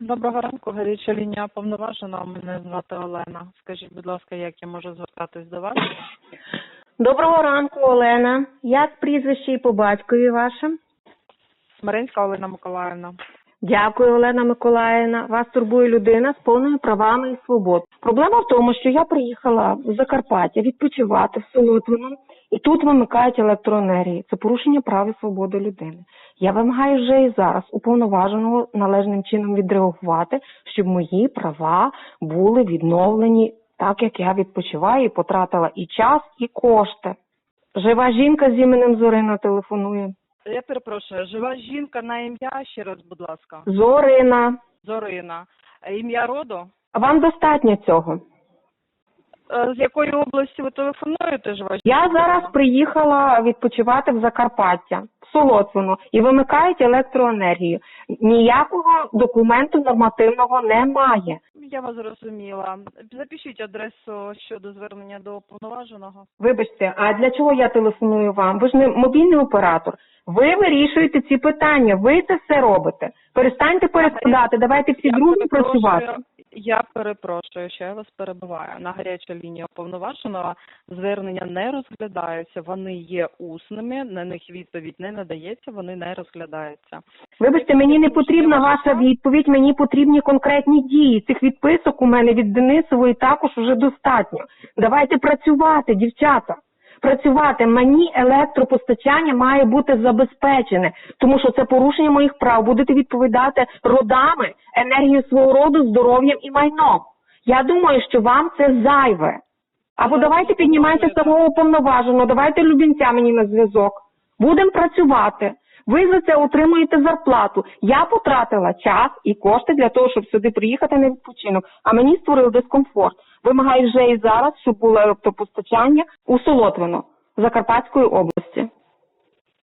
Доброго ранку, гаряча лінія повноважена. Мене звати Олена. Скажіть, будь ласка, як я можу звертатись до вас? Доброго ранку, Олена. Як прізвище і по батькові ваше? Смиренська Олена Миколаївна. Дякую, Олена Миколаївна. Вас турбує людина з повними правами і свобод. Проблема в тому, що я приїхала в Закарпаття відпочивати в Солотвино, і тут вимикають електроенергії. Це порушення прав і свободи людини. Я вимагаю вже і зараз уповноваженого належним чином відреагувати, щоб мої права були відновлені так, як я відпочиваю і потратила і час, і кошти. Жива жінка з іменем Зорина телефонує. Я перепрошую, жива жінка на ім'я, ще раз, будь ласка. Зорина. Зорина. Ім'я роду? Вам достатньо цього. Е, З якої області ви телефонуєте, жива жінка? Я зараз приїхала відпочивати в Закарпаття, в Солоцвино, і вимикають електроенергію. Ніякого документу нормативного немає. Я вас зрозуміла. Запишіть адресу щодо звернення до уповноваженого. Вибачте, а для чого я телефоную вам? Ви ж не мобільний оператор. Ви вирішуєте ці питання, ви це все робите. Перестаньте перескладати, давайте всі дружно перепрошую, працювати. Я перепрошую, що я вас перебиваю. На гарячу лінію уповноваженого звернення не розглядаються. Вони є усними, на них відповідь не надається, вони не розглядаються. Вибачте, мені не потрібна ваша відповідь, мені потрібні конкретні дії. Цих відписок у мене від Денисової також уже достатньо. Давайте працювати, дівчата. Працювати мені електропостачання має бути забезпечене, тому що це порушення моїх прав. Будете відповідати родами, енергією свого роду, здоров'ям і майном. Я думаю, що вам це зайве. Або давайте піднімайте самого уповноваженого, давайте любінця мені на зв'язок. Будемо працювати. Ви за це отримуєте зарплату. Я потратила час і кошти для того, щоб сюди приїхати на відпочинок, а мені створили дискомфорт. Вимагаю вже і зараз, щоб було електропостачання у Солотвино Закарпатської області.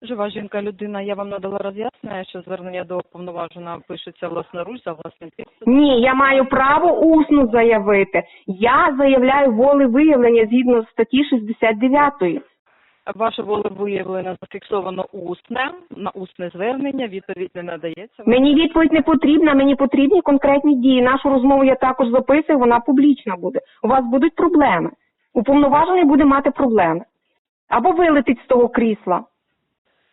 Жива жінка людина, я вам надала роз'яснення, що звернення до уповноваженого пишеться власноруч за власним підписом. Ні, я маю право усно заявити. Я заявляю волевиявлення згідно статті 69. Ваше волевиявлення зафіксовано усне, на усне звернення, відповідь не надається. Мені відповідь не потрібна, мені потрібні конкретні дії. Нашу розмову я також записую, вона публічна буде. У вас будуть проблеми. Уповноважений буде мати проблеми. Або вилетить з того крісла.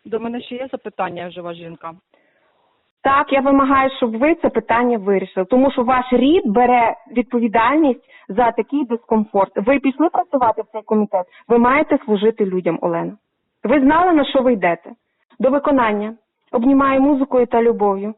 До мене ще є запитання, жива жінка. Так, я вимагаю, щоб ви це питання вирішили, тому що ваш рід бере відповідальність за такий дискомфорт. Ви пішли працювати в цей комітет, ви маєте служити людям, Олена. Ви знали, на що ви йдете? До виконання. Обнімаю музикою та любов'ю.